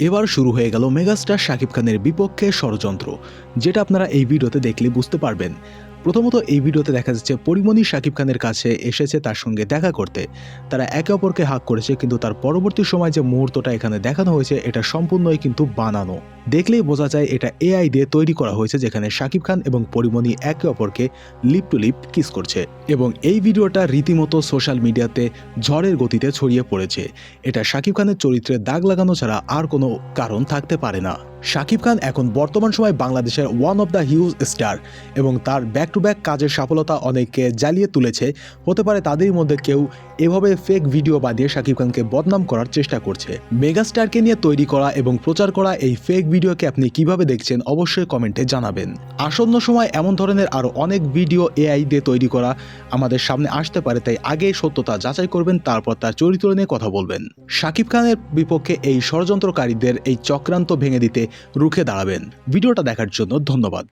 এবার শুরু হয়ে গেল মেগাস্টার শাকিব খানের বিপক্ষে ষড়যন্ত্র, যেটা আপনারা এই ভিডিওতে দেখলে বুঝতে পারবেন। প্রথমত এই ভিডিওতে দেখা যাচ্ছে, পরিমণি শাকিব খানের কাছে এসেছে তার সঙ্গে দেখা করতে। তারা একে অপরকে হাক করেছে, কিন্তু তার পরবর্তী সময় যে মুহূর্তটা এখানে দেখানো হয়েছে, এটা সম্পূর্ণই কিন্তু বানানো। দেখলেই বোঝা যায় এটা এআই দিয়ে তৈরি করা হয়েছে যেখানে শাকিব খান এবং পরিমণি একে অপরকে লিপ টু লিপ কিস করছে এবং এই ভিডিওটা রীতিমতো সোশ্যাল মিডিয়াতে ঝড়ের গতিতে ছড়িয়ে পড়েছে। এটা শাকিব খানের চরিত্রে দাগ লাগানো ছাড়া আর কোনো কারণ থাকতে পারে না। শাকিব খান এখন বর্তমান সময় বাংলাদেশের one of the huge star এবং তার ব্যাক টু ব্যাক কাজের সফলতা অনেককে জ্বালিয়ে তুলেছে। হতে পারে তাদের মধ্যে কেউ এভাবে ফেক ভিডিও বানিয়ে শাকিব খানকে বদনাম করার চেষ্টা করছে। মেগাস্টারকে নিয়ে তৈরি করা এবং প্রচার করা এই ফেক ভিডিওকে আপনি কীভাবে দেখছেন অবশ্যই কমেন্টে জানাবেন। আসন্ন সময় এমন ধরনের আরও অনেক ভিডিও এআই দিয়ে তৈরি করা আমাদের সামনে আসতে পারে, তাই আগে সত্যতা যাচাই করবেন, তারপর তার চরিত্র নিয়ে কথা বলবেন। শাকিব খানের বিপক্ষে এই ষড়যন্ত্রকারীদের এই চক্রান্ত ভেঙে দিতে রুখে দাঁড়াবেন। ভিডিওটা দেখার জন্য ধন্যবাদ।